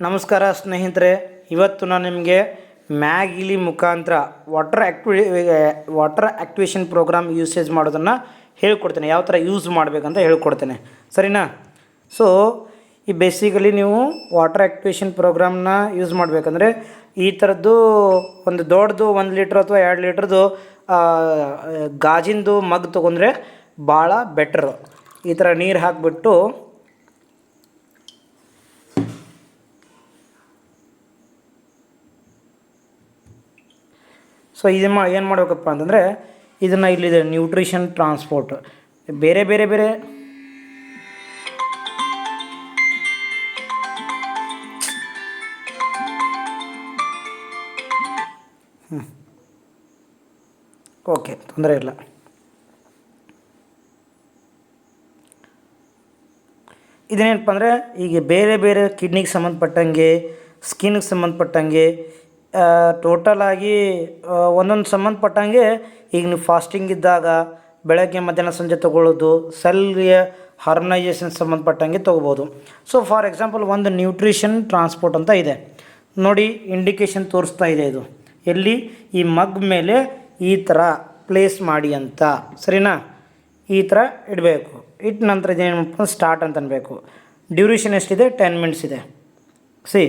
ನಮಸ್ಕಾರ ಸ್ನೇಹಿತರೆ, ಇವತ್ತು ನಾನು ನಿಮಗೆ ಮ್ಯಾಗಿಲಿ ಮುಖಾಂತರ ವಾಟರ್ ಆ್ಯಕ್ಟಿವಿ ವಾಟರ್ ಆ್ಯಕ್ಟಿವೇಷನ್ ಪ್ರೋಗ್ರಾಮ್ ಯೂಸೇಜ್ ಮಾಡೋದನ್ನು ಹೇಳ್ಕೊಡ್ತೇನೆ. ಯಾವ ಥರ ಯೂಸ್ ಮಾಡಬೇಕಂತ ಹೇಳ್ಕೊಡ್ತೇನೆ. ಸರಿನಾ? ಸೊ ಈ ಬೇಸಿಕಲಿ ನೀವು ವಾಟರ್ ಆ್ಯಕ್ಟಿವೇಷನ್ ಪ್ರೋಗ್ರಾಮ್ನ ಯೂಸ್ ಮಾಡಬೇಕಂದ್ರೆ ಈ ಥರದ್ದು ಒಂದು ದೊಡ್ಡದು ಒಂದು ಲೀಟ್ರ್ ಅಥವಾ ಎರಡು ಲೀಟ್ರದ್ದು ಗಾಜಿಂದು ಮಗ್ ತೊಗೊಂಡ್ರೆ ಭಾಳ ಬೆಟ್ರ್ ಈ ಥರ ನೀರು ಹಾಕಿಬಿಟ್ಟು ಸೊ ಇದು ಮಾ, ಏನು ಮಾಡಬೇಕಪ್ಪ ಅಂತಂದರೆ, ಇದನ್ನು ಇಲ್ಲಿದೆ ನ್ಯೂಟ್ರಿಷನ್ ಟ್ರಾನ್ಸ್ಪೋರ್ಟ್ ಬೇರೆ ಬೇರೆ ಬೇರೆ. ಓಕೆ, ತೊಂದರೆ ಇಲ್ಲ. ಇದೇನಪ್ಪ ಅಂದರೆ, ಈಗ ಬೇರೆ ಬೇರೆ ಕಿಡ್ನಿಗೆ ಸಂಬಂಧಪಟ್ಟಂಗೆ ಸ್ಕಿನ್ಗೆ ಸಂಬಂಧಪಟ್ಟಂಗೆ ಟೋಟಲ್ ಆಗಿ ಒಂದೊಂದು ಸಂಬಂಧಪಟ್ಟಂಗೆ ಈಗ ನೀವು ಫಾಸ್ಟಿಂಗ್ ಇದ್ದಾಗ, ಬೆಳಗ್ಗೆ ಮಧ್ಯಾಹ್ನ ಸಂಜೆ ತೊಗೊಳ್ಳೋದು ಸೆಲ್ಗೆ ಹಾರ್ಮನೈಜೇಷನ್ ಸಂಬಂಧಪಟ್ಟಂಗೆ ತೊಗೋಬೋದು. ಸೊ ಫಾರ್ ಎಕ್ಸಾಂಪಲ್ ಒಂದು ನ್ಯೂಟ್ರಿಷನ್ ಟ್ರಾನ್ಸ್ಪೋರ್ಟ್ ಅಂತ ಇದೆ. ನೋಡಿ ಇಂಡಿಕೇಶನ್ ತೋರಿಸ್ತಾ ಇದೆ ಇದು. ಎಲ್ಲಿ? ಈ ಮಗ್ ಮೇಲೆ ಈ ಥರ ಪ್ಲೇಸ್ ಮಾಡಿ ಅಂತ. ಸರಿನಾ? ಈ ಥರ ಇಡಬೇಕು. ಇಟ್ಟ ನಂತರ ಇದೇನಪ್ಪ ಸ್ಟಾರ್ಟ್ ಅಂತ ಅನ್ಬೇಕು. ಡ್ಯೂರೇಷನ್ ಎಷ್ಟಿದೆ? ಟೆನ್ ಮಿನಿಟ್ಸ್ ಇದೆ. ಸಿ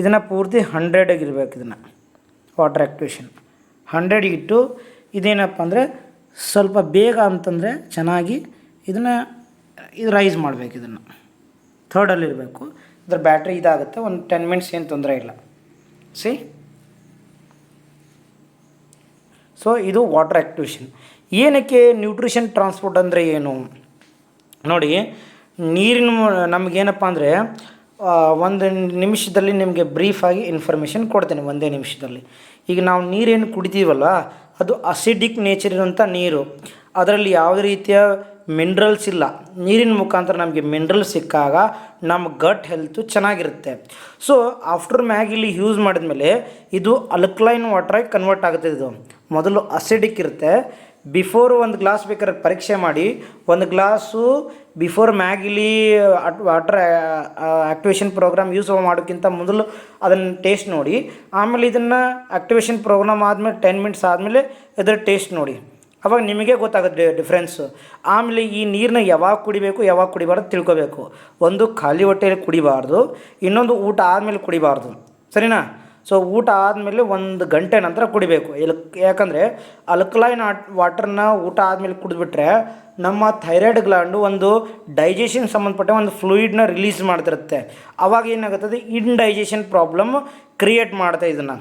ಇದನ್ನು ಪೂರ್ತಿ ಹಂಡ್ರೆಡಿಗೆ ಇರಬೇಕು ಇದನ್ನು ವಾಟರ್ ಆ್ಯಕ್ಟಿವೇಶನ್ ಹಂಡ್ರೆಡಿಗೆ ಇಟ್ಟು ಇದೇನಪ್ಪ ಅಂದರೆ ಸ್ವಲ್ಪ ಬೇಗ ಅಂತಂದರೆ ಚೆನ್ನಾಗಿ ಇದನ್ನು ಇದು ರೈಸ್ ಮಾಡಬೇಕು ಇದನ್ನು. ಥರ್ಡಲ್ಲಿ ಇರಬೇಕು. ಇದ್ರ ಬ್ಯಾಟ್ರಿ ಇದಾಗುತ್ತೆ. ಒಂದು ಟೆನ್ ಮಿನಿಟ್ಸ್ ಏನು ತೊಂದರೆ ಇಲ್ಲ. ಸಿ ಸೊ ಇದು ವಾಟರ್ ಆ್ಯಕ್ಟಿವೇಶನ್ ಏನಕ್ಕೆ ನ್ಯೂಟ್ರಿಷನ್ ಟ್ರಾನ್ಸ್ಪೋರ್ಟ್ ಅಂದರೆ ಏನು? ನೋಡಿ, ನೀರಿನ ನಮಗೇನಪ್ಪ ಅಂದರೆ ಒಂದು ನಿಮಿಷದಲ್ಲಿ ನಿಮಗೆ ಬ್ರೀಫಾಗಿ ಇನ್ಫಾರ್ಮೇಷನ್ ಕೊಡ್ತೇನೆ, ಒಂದೇ ನಿಮಿಷದಲ್ಲಿ. ಈಗ ನಾವು ನೀರೇನು ಕುಡಿತೀವಲ್ಲ, ಅದು ಅಸಿಡಿಕ್ ನೇಚರ್ ಇರುವಂಥ ನೀರು. ಅದರಲ್ಲಿ ಯಾವುದೇ ರೀತಿಯ ಮಿನ್ರಲ್ಸ್ ಇಲ್ಲ. ನೀರಿನ ಮುಖಾಂತರ ನಮಗೆ ಮಿನ್ರಲ್ಸ್ ಸಿಕ್ಕಾಗ ನಮ್ಮ ಗಟ್ ಹೆಲ್ತು ಚೆನ್ನಾಗಿರುತ್ತೆ. ಸೊ ಆಫ್ಟರ್ ಮ್ಯಾಗಿಲಿ ಯೂಸ್ ಮಾಡಿದ ಮೇಲೆ ಇದು ಅಲ್ಕ್ಲೈನ್ ವಾಟ್ರಾಗಿ ಕನ್ವರ್ಟ್ ಆಗುತ್ತೆ ಇದು. ಮೊದಲು ಅಸಿಡಿಕ್ ಇರುತ್ತೆ ಬಿಫೋರ್ ಒಂದು ಗ್ಲಾಸ್ ಬೇಕಾದ್ರೆ ಪರೀಕ್ಷೆ ಮಾಡಿ, ಒಂದು glass before ಮ್ಯಾಗಿಲಿ at, water activation program use ಮಾಡೋಕ್ಕಿಂತ ಮೊದಲು ಅದನ್ನು ಟೇಸ್ಟ್ ನೋಡಿ. ಆಮೇಲೆ ಇದನ್ನು ಆಕ್ಟಿವೇಷನ್ ಪ್ರೋಗ್ರಾಮ್ ಆದಮೇಲೆ ಟೆನ್ ಮಿನಿಟ್ಸ್ ಆದಮೇಲೆ ಇದರ ಟೇಸ್ಟ್ ನೋಡಿ. ಅವಾಗ ನಿಮಗೆ ಗೊತ್ತಾಗುತ್ತೆ ಡಿಫ್ರೆನ್ಸು. ಆಮೇಲೆ ಈ ನೀರನ್ನ ಯಾವಾಗ ಕುಡಿಬೇಕು, ಯಾವಾಗ ಕುಡಿಬಾರ್ದು ತಿಳ್ಕೊಬೇಕು. ಒಂದು ಖಾಲಿ ಹೊಟ್ಟೆಯಲ್ಲಿ ಕುಡಿಬಾರ್ದು, ಇನ್ನೊಂದು ಊಟ ಆದಮೇಲೆ ಕುಡಿಬಾರ್ದು. ಸರಿನಾ? ಸೊ ಊಟ ಆದಮೇಲೆ ಒಂದು ಗಂಟೆ ನಂತರ ಕುಡಿಬೇಕು. ಇಲ್ಲಿ ಯಾಕಂದರೆ ಅಲ್ಕಲೈನ್ ವಾಟರ್ನ ಊಟ ಆದಮೇಲೆ ಕುಡಿದ್ಬಿಟ್ರೆ ನಮ್ಮ ಥೈರಾಯ್ಡ್ ಗ್ಲ್ಯಾಂಡು ಒಂದು ಡೈಜೆಷನ್ ಸಂಬಂಧಪಟ್ಟ ಒಂದು ಫ್ಲೂಯಿಡ್ನ ರಿಲೀಸ್ ಮಾಡ್ತಿರುತ್ತೆ. ಅವಾಗ ಏನಾಗುತ್ತದೆ? ಇನ್ಡೈಜೆಷನ್ ಪ್ರಾಬ್ಲಮ್ ಕ್ರಿಯೇಟ್ ಮಾಡ್ತೆ ಇದನ್ನು.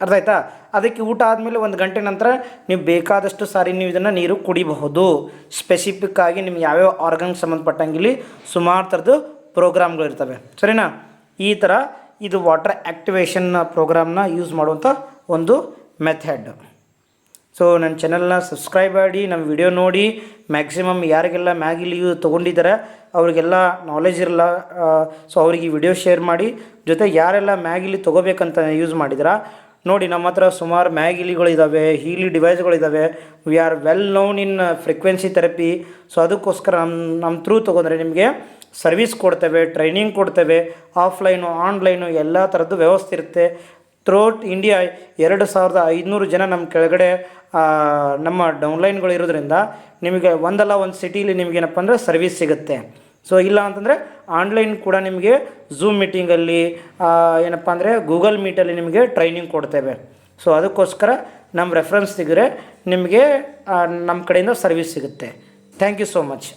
ಅರ್ಥ ಆಯ್ತಾ? ಅದಕ್ಕೆ ಊಟ ಆದಮೇಲೆ ಒಂದು ಗಂಟೆ ನಂತರ ನೀವು ಬೇಕಾದಷ್ಟು ಸಾರಿ ನೀವು ಇದನ್ನು ನೀರು ಕುಡಿಬಹುದು. ಸ್ಪೆಸಿಫಿಕ್ ಆಗಿ ನಿಮ್ಗೆ ಯಾವ್ಯಾವ ಆರ್ಗನ್ಗೆ ಸಂಬಂಧಪಟ್ಟಂಗಿಲ್ಲಿ ಸುಮಾರು ಥರದ್ದು ಪ್ರೋಗ್ರಾಮ್ಗಳು ಇರ್ತವೆ ಸರಿನಾ? ಈ ಥರ ಇದು ವಾಟರ್ ಆ್ಯಕ್ಟಿವೇಷನ್ ಪ್ರೋಗ್ರಾಮ್ನ ಯೂಸ್ ಮಾಡುವಂಥ ಒಂದು ಮೆಥಡ್ ಸೊ ನನ್ನ ಚಾನಲ್ನ ಸಬ್ಸ್ಕ್ರೈಬ್ ಮಾಡಿ, ನಮ್ಮ ವಿಡಿಯೋ ನೋಡಿ. ಮ್ಯಾಕ್ಸಿಮಮ್ ಯಾರಿಗೆಲ್ಲ ಮ್ಯಾಗಿಲಿ ಯೂಸ್ ತೊಗೊಂಡಿದ್ದಾರೆ ಅವರಿಗೆಲ್ಲ ನಾಲೆಜ್ ಇರಲ್ಲ ಸೊ ಅವರಿಗೆ ವಿಡಿಯೋ ಶೇರ್ ಮಾಡಿ. ಜೊತೆ ಯಾರೆಲ್ಲ ಮ್ಯಾಗಿಲಿ ತೊಗೋಬೇಕಂತ ಯೂಸ್ ಮಾಡಿದ್ದೀರಾ ನೋಡಿ, ನಮ್ಮ ಹತ್ರ ಸುಮಾರು ಮ್ಯಾಗಿಲಿಗಳಿದ್ದಾವೆ ಹೀಲಿ ಡಿವೈಸ್ಗಳಿದ್ದಾವೆ we are well known in frequency therapy so ಅದಕ್ಕೋಸ್ಕರ ನಮ್ಮ ನಮ್ಮ ಥ್ರೂ ತೊಗೊಂಡ್ರೆ ನಿಮಗೆ ಸರ್ವಿಸ್ ಕೊಡ್ತೇವೆ ಟ್ರೈನಿಂಗ್ ಕೊಡ್ತೇವೆ. ಆಫ್ಲೈನು ಆನ್ಲೈನು ಎಲ್ಲ ಥರದ್ದು ವ್ಯವಸ್ಥೆ ಇರುತ್ತೆ. ಥ್ರೂಔಟ್ ಇಂಡಿಯಾ ಎರಡು ಸಾವಿರದ ಐದುನೂರು ಜನ ನಮ್ಮ ಕೆಳಗಡೆ ನಮ್ಮ ಡೌನ್ಲೈನ್ಗಳು ಇರೋದ್ರಿಂದ ನಿಮಗೆ ಒಂದಲ್ಲ ಒಂದು ಸಿಟೀಲಿ ನಿಮಗೇನಪ್ಪ ಅಂದರೆ ಸರ್ವಿಸ್ ಸಿಗುತ್ತೆ. ಸೊ ಇಲ್ಲ ಅಂತಂದರೆ ಆನ್ಲೈನ್ ಕೂಡ ನಿಮಗೆ ಝೂಮ್ ಮೀಟಿಂಗಲ್ಲಿ ಏನಪ್ಪ ಅಂದರೆ ಗೂಗಲ್ ಮೀಟಲ್ಲಿ ನಿಮಗೆ ಟ್ರೈನಿಂಗ್ ಕೊಡ್ತೇವೆ. ಸೊ ಅದಕ್ಕೋಸ್ಕರ ನಮ್ಮ ರೆಫರೆನ್ಸ್ ಸಿಗರೆ ನಿಮಗೆ ನಮ್ಮ ಕಡೆಯಿಂದ ಸರ್ವಿಸ್ ಸಿಗುತ್ತೆ. Thank you so much